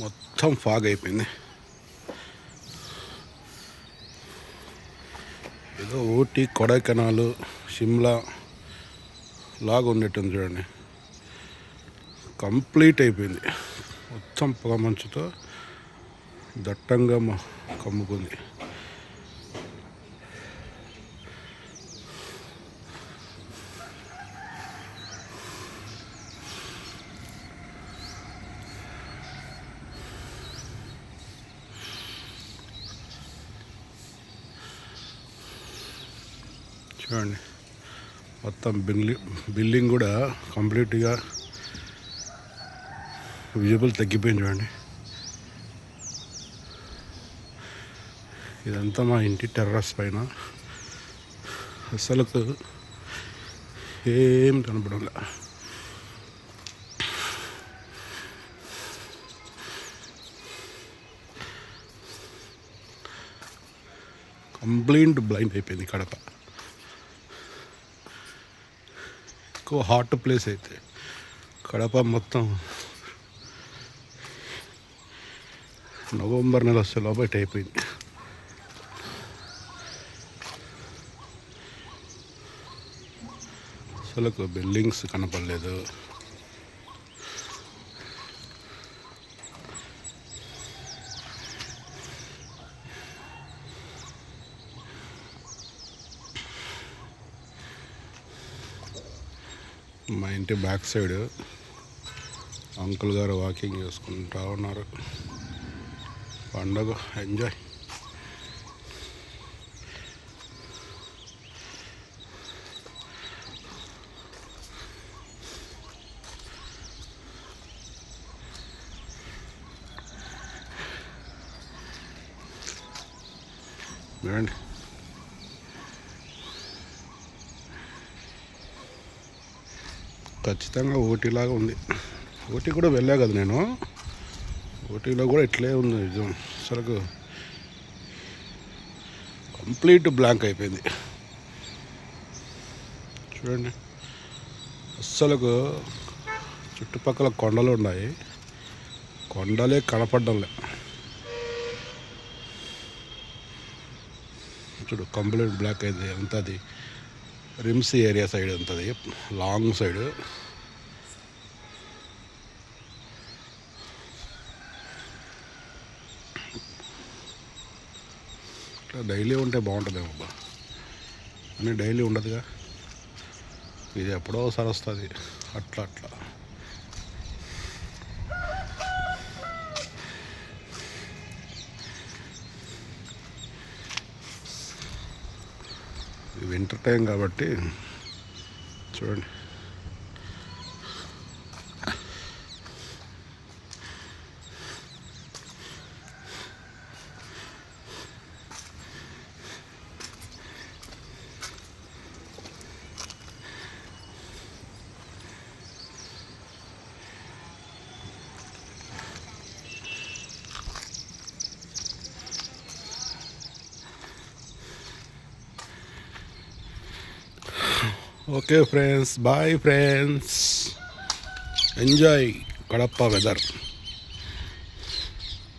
మొత్తం ఫాగ్ అయిపోయింది. ఏదో ఊటీ కొడైకెనాల్ షిమ్లా లాగా ఉండేటుంది చూడండి. కంప్లీట్ అయిపోయింది. మొత్తం పొగ మంచుతో దట్టంగా కమ్ముకుంది. చూడండి. మొత్తం బిల్డింగ్ బిల్డింగ్ కూడా కంప్లీట్గా విజిబుల్ తగ్గిపోయింది చూడండి. ఇదంతా మా ఇంటి టెర్రస్ పైన. అసలు ఏం కనపడంలే కంప్లీట్ బ్లైండ్ అయిపోయింది కడప. ఎక్కువ హాట్ ప్లేస్ అయితే కడప మొత్తం నవంబర్ నెల వస్తే లోపల అయిపోయింది. అసలు బిల్డింగ్స్ కనపడలేదు. మా ఇంటి బ్యాక్ సైడ్ అంకుల్ గారు వాకింగ్ చేసుకుంటా ఉన్నారు. పండగ ఎంజాయ్. చూడండి ఖచ్చితంగా ఓటీలాగా ఉంది. ఓటీ కూడా వెళ్ళా కదా నేను. ఓటీలో కూడా ఇట్లే ఉంది నిజం. అసలు కంప్లీట్ బ్లాంక్ అయిపోయింది. చూడండి. అస్సలకు చుట్టుపక్కల కొండలు ఉన్నాయి. కొండలే కనపడ్డంలే. చూడు కంప్లీట్ బ్లాక్ అయింది. ఎంత అది రిమ్స్ ఏరియా సైడ్ ఉంటుంది లాంగ్ సైడ్ ఇట్లా డైలీ ఉంటే బాగుంటుందేమో అబ్బా అని డైలీ ఉండదుగా ఇది ఎప్పుడో ఒకసారి వస్తుంది అట్లా అట్లా వింటర్ టైం కాబట్టి చూడండి. Okay friends bye friends. Enjoy Kadapa weather.